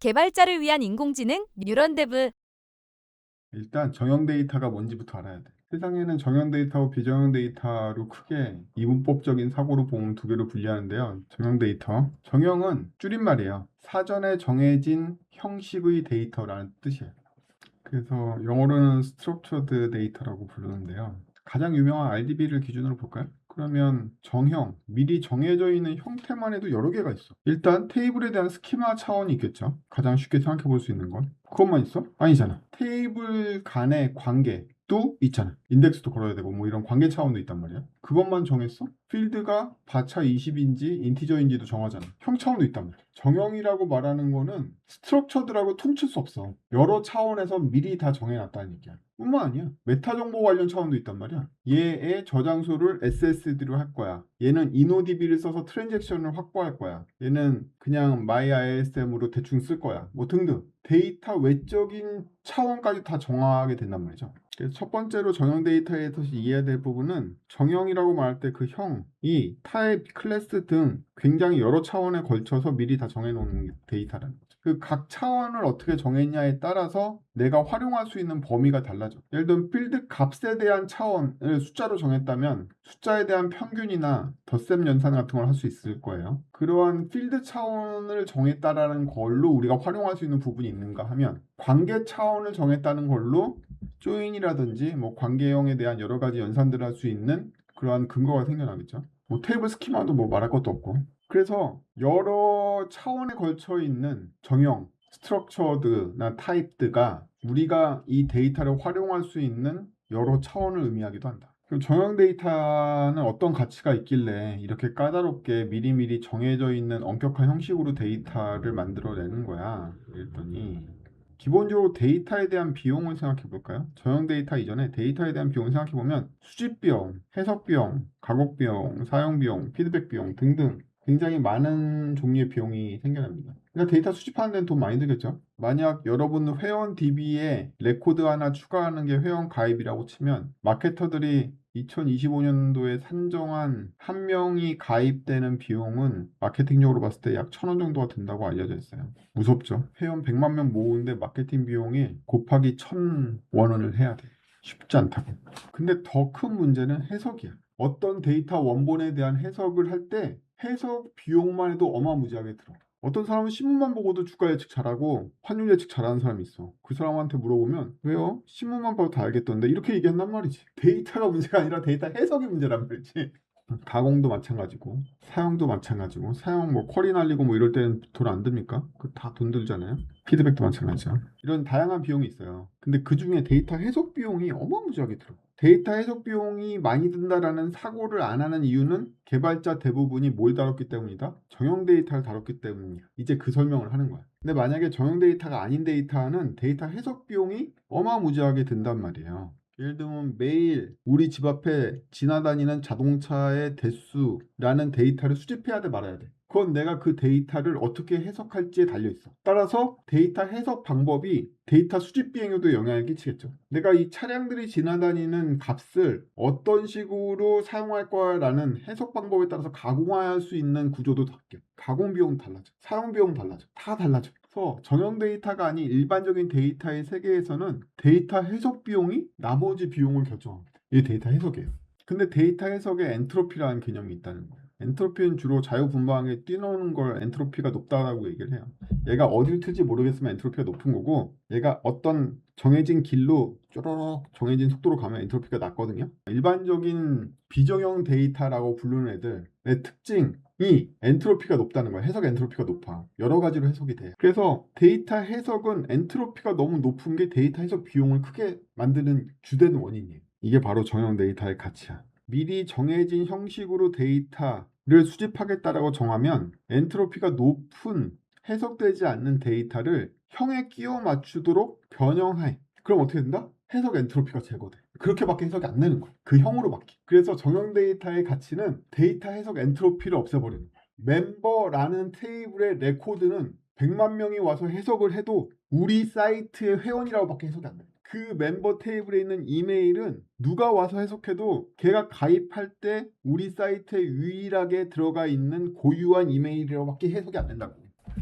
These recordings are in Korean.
개발자를 위한 인공지능 뉴런데브 일단 정형 데이터가 뭔지부터 알아야 돼. 세상에는 정형 데이터와 비정형 데이터로 크게 이분법적인 사고로 보면 두 개로 분리하는데요. 정형 데이터. 정형은 줄임말이에요. 사전에 정해진 형식의 데이터라는 뜻이에요. 그래서 영어로는 structured data라고 부르는데요. 가장 유명한 RDB를 기준으로 볼까요? 그러면 정형, 미리 정해져 있는 형태만 해도 여러 개가 있어. 일단 테이블에 대한 스키마 차원이 있겠죠. 가장 쉽게 생각해 볼 수 있는 건. 그것만 있어? 아니잖아. 테이블 간의 관계 도 있잖아. 인덱스도 걸어야 되고 뭐 이런 관계 차원도 있단 말이야. 그것만 정했어? 필드가 바차 20인지 인티저인지도 정하잖아. 형 차원도 있단 말이야. 정형이라고 말하는 거는 스트럭처드라고 퉁칠 수 없어. 여러 차원에서 미리 다 정해놨다는 얘기야. 뿐만 아니야. 메타 정보 관련 차원도 있단 말이야. 얘의 저장소를 SSD로 할 거야. 얘는 InnoDB를 써서 트랜잭션을 확보할 거야. 얘는 그냥 MyISM으로 대충 쓸 거야. 뭐 등등. 데이터 외적인 차원까지 다 정하게 된단 말이죠. 그래서 첫 번째로 정형 데이터에서 이해해야 될 부분은 정형이라고 말할 때 그 형이 타입, 클래스 등 굉장히 여러 차원에 걸쳐서 미리 다 정해놓는 데이터라는 거죠. 그 각 차원을 어떻게 정했냐에 따라서 내가 활용할 수 있는 범위가 달라져. 예를 들면 필드 값에 대한 차원을 숫자로 정했다면 숫자에 대한 평균이나 덧셈 연산 같은 걸 할 수 있을 거예요. 그러한 필드 차원을 정했다라는 걸로 우리가 활용할 수 있는 부분이 있는가 하면 관계 차원을 정했다는 걸로 조인이라든지 뭐 관계형에 대한 여러 가지 연산들을 할 수 있는 그러한 근거가 생겨나겠죠. 뭐 테이블 스키마도 뭐 말할 것도 없고. 그래서 여러 차원에 걸쳐 있는 정형, 스트럭처드나 타입드가 우리가 이 데이터를 활용할 수 있는 여러 차원을 의미하기도 한다. 그럼 정형 데이터는 어떤 가치가 있길래 이렇게 까다롭게 미리미리 정해져 있는 엄격한 형식으로 데이터를 만들어내는 거야? 그랬더니 기본적으로 데이터에 대한 비용을 생각해 볼까요? 저형 데이터 이전에 데이터에 대한 비용을 생각해 보면 수집 비용, 해석 비용, 가공 비용, 사용 비용, 피드백 비용 등등 굉장히 많은 종류의 비용이 생겨납니다. 그러니까 데이터 수집하는 데는 돈 많이 들겠죠? 만약 여러분 회원 DB에 레코드 하나 추가하는 게 회원 가입이라고 치면 마케터들이 2025년도에 산정한 한 명이 가입되는 비용은 마케팅적으로 봤을 때 약 천 원 정도가 든다고 알려져 있어요. 무섭죠? 회원 100만 명 모으는데 마케팅 비용이 곱하기 천 원을 해야 돼. 쉽지 않다고. 근데 더 큰 문제는 해석이야. 어떤 데이터 원본에 대한 해석을 할 때 해석 비용만 해도 어마무지하게 들어. 어떤 사람은 신문만 보고도 주가 예측 잘하고 환율 예측 잘하는 사람이 있어. 그 사람한테 물어보면 왜요? 신문만 봐도 다 알겠던데 이렇게 얘기한단 말이지. 데이터가 문제가 아니라 데이터 해석이 문제란 말이지. 가공도 마찬가지고 사용도 마찬가지고 사용 뭐 쿼리 날리고 뭐 이럴 때는 돈 안 듭니까? 그 다 돈 들잖아요. 피드백도 마찬가지죠. 이런 다양한 비용이 있어요. 근데 그 중에 데이터 해석 비용이 어마무지하게 들어. 데이터 해석 비용이 많이 든다라는 사고를 안 하는 이유는 개발자 대부분이 뭘 다뤘기 때문이다? 정형 데이터를 다뤘기 때문이야. 이제 그 설명을 하는 거야. 근데 만약에 정형 데이터가 아닌 데이터는 데이터 해석 비용이 어마무지하게 든단 말이에요. 예를 들면 매일 우리 집 앞에 지나다니는 자동차의 대수라는 데이터를 수집해야 돼 말아야 돼. 그건 내가 그 데이터를 어떻게 해석할지에 달려 있어. 따라서 데이터 해석 방법이 데이터 수집 비행에도 영향을 끼치겠죠. 내가 이 차량들이 지나다니는 값을 어떤 식으로 사용할 거야라는 해석 방법에 따라서 가공할 수 있는 구조도 바뀌어. 가공 비용 달라져. 사용 비용 달라져. 다 달라져. 그래서 정형 데이터가 아닌 일반적인 데이터의 세계에서는 데이터 해석 비용이 나머지 비용을 결정합니다. 이게 데이터 해석이에요. 근데 데이터 해석에 엔트로피라는 개념이 있다는 거예요. 엔트로피는 주로 자유분방하게 뛰노는 걸 엔트로피가 높다고 얘기를 해요. 얘가 어디를 틀지 모르겠으면 엔트로피가 높은 거고 얘가 어떤 정해진 길로 쪼로록 정해진 속도로 가면 엔트로피가 낮거든요. 일반적인 비정형 데이터라고 부르는 애들의 특징이 엔트로피가 높다는 거야. 해석 엔트로피가 높아. 여러 가지로 해석이 돼. 그래서 데이터 해석은 엔트로피가 너무 높은 게 데이터 해석 비용을 크게 만드는 주된 원인이에요. 이게 바로 정형 데이터의 가치야. 미리 정해진 형식으로 데이터를 수집하겠다라고 정하면 엔트로피가 높은 해석되지 않는 데이터를 형에 끼워 맞추도록 변형해. 그럼 어떻게 된다? 해석 엔트로피가 제거돼. 그렇게밖에 해석이 안 되는 거야. 그 형으로밖에. 그래서 정형 데이터의 가치는 데이터 해석 엔트로피를 없애버리는 거야. 멤버라는 테이블의 레코드는 100만 명이 와서 해석을 해도 우리 사이트의 회원이라고밖에 해석이 안 돼. 그 멤버 테이블에 있는 이메일은 누가 와서 해석해도 걔가 가입할 때 우리 사이트에 유일하게 들어가 있는 고유한 이메일이라고밖에 해석이 안 된다고.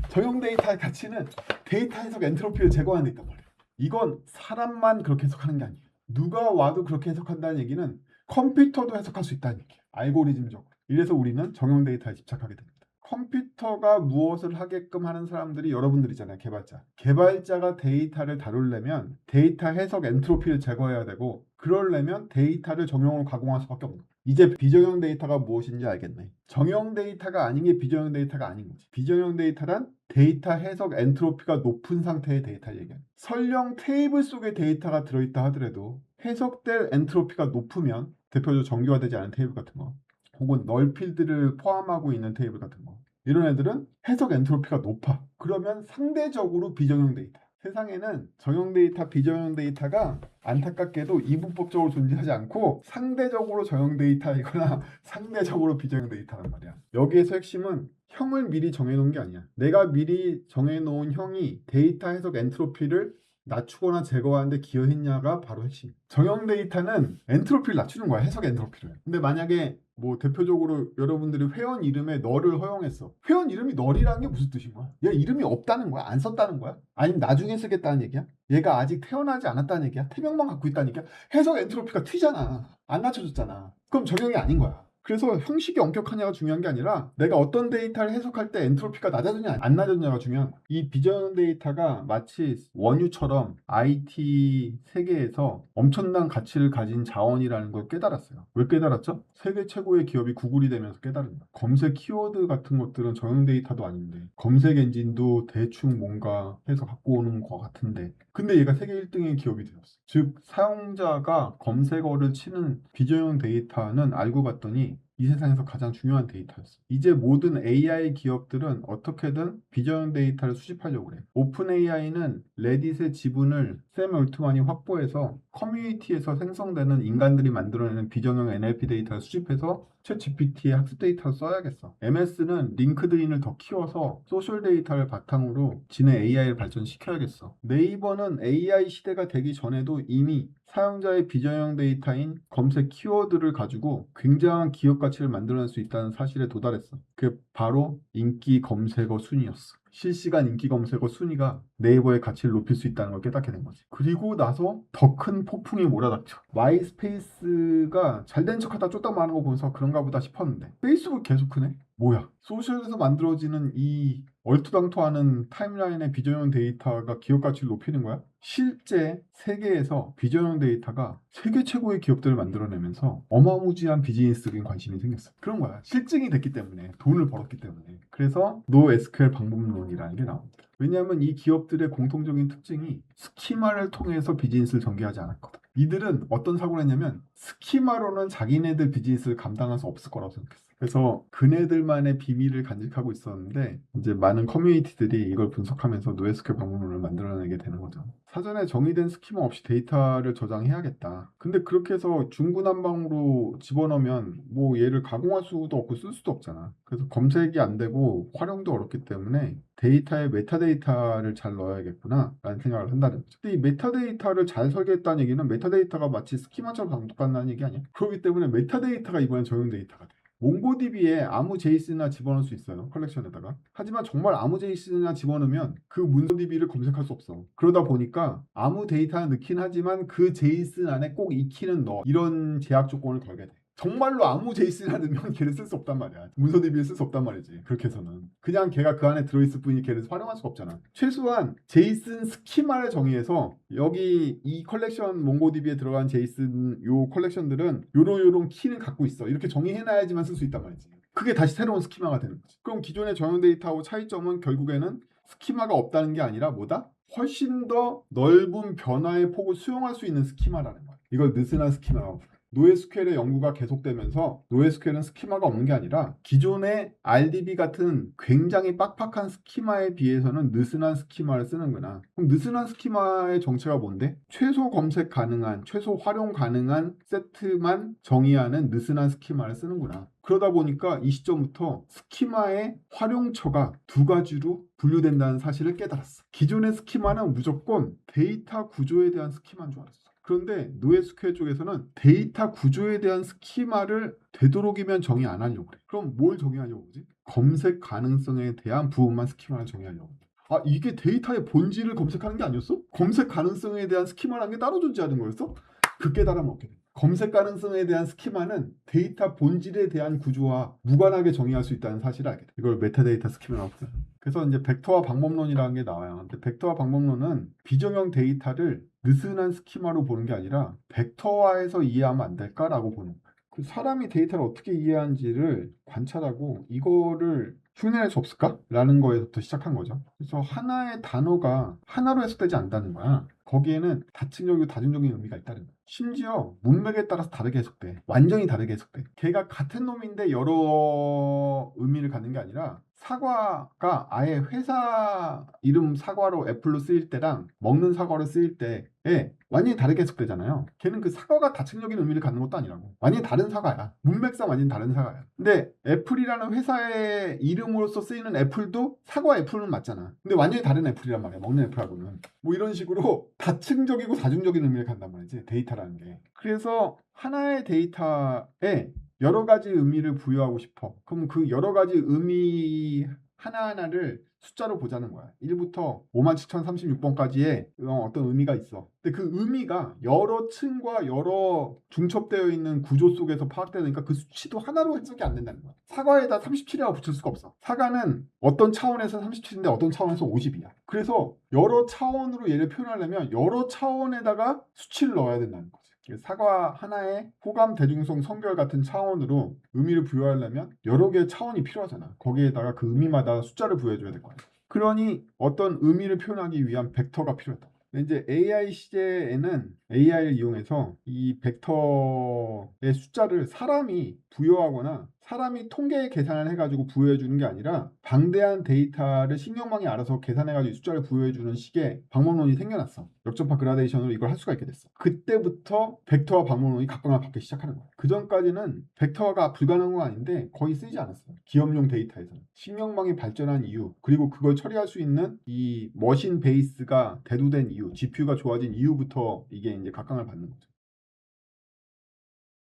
정형 데이터의 가치는 데이터 해석 엔트로피를 제거하는 데 있단 말이야. 이건 사람만 그렇게 해석하는 게 아니에요. 누가 와도 그렇게 해석한다는 얘기는 컴퓨터도 해석할 수 있다는 얘기야. 알고리즘적으로. 이래서 우리는 정형 데이터에 집착하게 됩니다. 컴퓨터가 무엇을 하게끔 하는 사람들이 여러분들이잖아요. 개발자. 개발자가 데이터를 다루려면 데이터 해석 엔트로피를 제거해야 되고 그러려면 데이터를 정형으로 가공할 수밖에 없는 거예요. 이제 비정형 데이터가 무엇인지 알겠네. 정형 데이터가 아닌 게 비정형 데이터가 아닌 거지. 비정형 데이터란 데이터 해석 엔트로피가 높은 상태의 데이터 얘기야. 설령 테이블 속에 데이터가 들어있다 하더라도 해석될 엔트로피가 높으면 대표적으로 정교화되지 않은 테이블 같은 거 혹은 널 필드를 포함하고 있는 테이블 같은 거 이런 애들은 해석 엔트로피가 높아. 그러면 상대적으로 비정형 데이터. 세상에는 정형 데이터, 비정형 데이터가 안타깝게도 이분법적으로 존재하지 않고 상대적으로 정형 데이터이거나 상대적으로 비정형 데이터란 말이야. 여기에서 핵심은 형을 미리 정해놓은 게 아니야. 내가 미리 정해놓은 형이 데이터 해석 엔트로피를 낮추거나 제거하는데 기여했냐가 바로 핵심. 정형 데이터는 엔트로피를 낮추는 거야. 해석 엔트로피를. 근데 만약에 뭐 대표적으로 여러분들이 회원 이름에 널을 허용했어. 회원 이름이 널이라는 게 무슨 뜻인 거야? 얘 이름이 없다는 거야? 안 썼다는 거야? 아니면 나중에 쓰겠다는 얘기야? 얘가 아직 태어나지 않았다는 얘기야? 태명만 갖고 있다는 얘기야? 해석 엔트로피가 튀잖아. 안 낮춰줬잖아. 그럼 적용이 아닌 거야. 그래서 형식이 엄격하냐가 중요한 게 아니라 내가 어떤 데이터를 해석할 때 엔트로피가 낮아졌냐 안 낮아졌냐가 중요한 거야. 이 비전 데이터가 마치 원유처럼 IT 세계에서 엄청난 가치를 가진 자원이라는 걸 깨달았어요. 왜 깨달았죠? 세계 최고의 기업이 구글이 되면서 깨달은 거야. 검색 키워드 같은 것들은 정형 데이터도 아닌데 검색 엔진도 대충 뭔가 해서 갖고 오는 것 같은데 근데 얘가 세계 1등의 기업이 되었어. 즉 사용자가 검색어를 치는 비정형 데이터는 알고 봤더니 이 세상에서 가장 중요한 데이터였어. 이제 모든 AI 기업들은 어떻게든 비정형 데이터를 수집하려고 그래. 오픈 AI는 레딧의 지분을 샘 올트만이 확보해서 커뮤니티에서 생성되는 인간들이 만들어내는 비정형 NLP 데이터를 수집해서 챗 GPT의 학습 데이터를 써야겠어. MS는 링크드인을 더 키워서 소셜 데이터를 바탕으로 지네 AI를 발전시켜야겠어. 네이버는 AI 시대가 되기 전에도 이미 사용자의 비정형 데이터인 검색 키워드를 가지고 굉장한 기업 가치를 만들어낼 수 있다는 사실에 도달했어. 그게 바로 인기 검색어 순위였어. 실시간 인기 검색어 순위가 네이버의 가치를 높일 수 있다는 걸 깨닫게 된 거지. 그리고 나서 더 큰 폭풍이 몰아닥쳐. 마이스페이스가 잘된 척하다 쫓다 마는 거 보면서 그런가 보다 싶었는데 페이스북 계속 크네? 뭐야? 소셜에서 만들어지는 이 얼토당토하는 타임라인의 비정형 데이터가 기업 가치를 높이는 거야? 실제 세계에서 비정형 데이터가 세계 최고의 기업들을 만들어내면서 어마무지한 비즈니스적인 관심이 생겼어. 그런 거야. 실증이 됐기 때문에 돈을 벌었기 때문에. 그래서 NoSQL 방법론이라는 게 나옵니다. 왜냐하면 이 기업들의 공통적인 특징이 스키마를 통해서 비즈니스를 전개하지 않았거든. 이들은 어떤 사고를 했냐면 스키마로는 자기네들 비즈니스를 감당할 수 없을 거라고 생각했어. 그래서 그네들만의 비밀을 간직하고 있었는데 이제 많은 커뮤니티들이 이걸 분석하면서 노에스큐 방법론을 만들어내게 되는 거죠. 사전에 정의된 스키마 없이 데이터를 저장해야겠다. 근데 그렇게 해서 중구난방으로 집어넣으면 뭐 얘를 가공할 수도 없고 쓸 수도 없잖아. 그래서 검색이 안 되고 활용도 어렵기 때문에 데이터에 메타데이터를 잘 넣어야겠구나 라는 생각을 한다는 거죠. 근데 이 메타데이터를 잘 설계했다는 얘기는 메타데이터가 마치 스키마처럼 똑같다는 얘기 아니야? 그렇기 때문에 메타데이터가 이번엔 적용 데이터가 돼. 몽고DB에 아무 제이슨이나 집어넣을 수 있어요. 컬렉션에다가. 하지만 정말 아무 제이슨이나 집어넣으면 그 문서DB를 검색할 수 없어. 그러다 보니까 아무 데이터는 넣긴 하지만 그 제이슨 안에 꼭이 키는 넣어. 이런 제약 조건을 걸게 돼. 정말로 아무 제이슨이나 넣으면 걔를 쓸 수 없단 말이야. 문서 DB를 쓸수 없단 말이지. 그렇게 해서는. 그냥 걔가 그 안에 들어있을 뿐이 걔를 활용할 수가 없잖아. 최소한 제이슨 스키마를 정의해서 여기 이 컬렉션 몽고DB에 들어간 제이슨 요 컬렉션들은 요런 요런 키는 갖고 있어. 이렇게 정의해놔야지만 쓸 수 있단 말이지. 그게 다시 새로운 스키마가 되는 거지. 그럼 기존의 정형 데이터하고 차이점은 결국에는 스키마가 없다는 게 아니라 뭐다? 훨씬 더 넓은 변화의 폭을 수용할 수 있는 스키마라는 거야. 이걸 느슨한 스키마라고 불러. 노에스QL의 연구가 계속되면서 노에스QL은 스키마가 없는 게 아니라 기존의 RDB 같은 굉장히 빡빡한 스키마에 비해서는 느슨한 스키마를 쓰는구나. 그럼 느슨한 스키마의 정체가 뭔데? 최소 검색 가능한, 최소 활용 가능한 세트만 정의하는 느슨한 스키마를 쓰는구나. 그러다 보니까 이 시점부터 스키마의 활용처가 두 가지로 분류된다는 사실을 깨달았어. 기존의 스키마는 무조건 데이터 구조에 대한 스키마인 줄 알았어. 그런데 노에스큐엘 쪽에서는 데이터 구조에 대한 스키마를 되도록이면 정의 안 하려고 그래. 그럼 뭘 정의하려고 그러지? 검색 가능성에 대한 부분만 스키마를 정의하려고. 그래. 아 이게 데이터의 본질을 검색하는 게 아니었어? 검색 가능성에 대한 스키마라는 게 따로 존재하는 거였어? 그 깨달음을 얻게 돼. 검색 가능성에 대한 스키마는 데이터 본질에 대한 구조와 무관하게 정의할 수 있다는 사실을 알게 돼. 이걸 메타데이터 스키마라고 부르요 그래서 이제 벡터와 방법론이라는 게 나와요. 근데 벡터와 방법론은 비정형 데이터를 느슨한 스키마로 보는 게 아니라 벡터화해서 이해하면 안 될까라고 보는. 그 사람이 데이터를 어떻게 이해하는지를 관찰하고 이거를 흉내낼 수 없을까? 라는 거에서부터 시작한 거죠. 그래서 하나의 단어가 하나로 해석되지 않는다는 거야. 거기에는 다층적이고 다중적인 의미가 있다는 거야. 심지어 문맥에 따라서 다르게 해석돼. 완전히 다르게 해석돼. 걔가 같은 놈인데 여러 의미를 갖는 게 아니라 사과가 아예 회사 이름 사과로 애플로 쓰일 때랑 먹는 사과로 쓰일 때에 완전히 다르게 해석되잖아요. 걔는 그 사과가 다층적인 의미를 갖는 것도 아니라고. 완전히 다른 사과야. 문맥상 완전히 다른 사과야. 근데 애플이라는 회사의 이름으로서 쓰이는 애플도 사과 애플은 맞잖아. 근데 완전히 다른 애플이란 말이야. 먹는 애플하고는. 뭐 이런 식으로 다층적이고 다중적인 의미를 갖단 말이지. 데이터라는 게. 그래서 하나의 데이터에 여러 가지 의미를 부여하고 싶어. 그럼 그 여러 가지 의미 하나하나를 숫자로 보자는 거야. 1부터 57,036번까지의 어떤 의미가 있어. 근데 그 의미가 여러 층과 여러 중첩되어 있는 구조 속에서 파악되니까 그 수치도 하나로 해석이 안 된다는 거야. 사과에다 37이라고 붙일 수가 없어. 사과는 어떤 차원에서 37인데 어떤 차원에서 50이야. 그래서 여러 차원으로 얘를 표현하려면 여러 차원에다가 수치를 넣어야 된다는 거지. 사과 하나의 호감, 대중성, 성결 같은 차원으로 의미를 부여하려면 여러 개의 차원이 필요하잖아. 거기에다가 그 의미마다 숫자를 부여해줘야 될 거야. 그러니 어떤 의미를 표현하기 위한 벡터가 필요하다. 이제 AI 시제에는 AI를 이용해서 이 벡터의 숫자를 사람이 부여하거나 사람이 통계 계산을 해가지고 부여해 주는 게 아니라 방대한 데이터를 신경망이 알아서 계산해가지고 이 숫자를 부여해 주는 식의 방법론이 생겨났어. 역전파 그라데이션으로 이걸 할 수가 있게 됐어. 그때부터 벡터와 방법론이 각광을 받기 시작하는 거야. 그 전까지는 벡터화가 불가능한 건 아닌데 거의 쓰이지 않았어. 기업용 데이터에서는. 신경망이 발전한 이유, 그리고 그걸 처리할 수 있는 이 머신 베이스가 대두된 이유, GPU가 좋아진 이유부터 이게 이제 각광을 받는 거죠.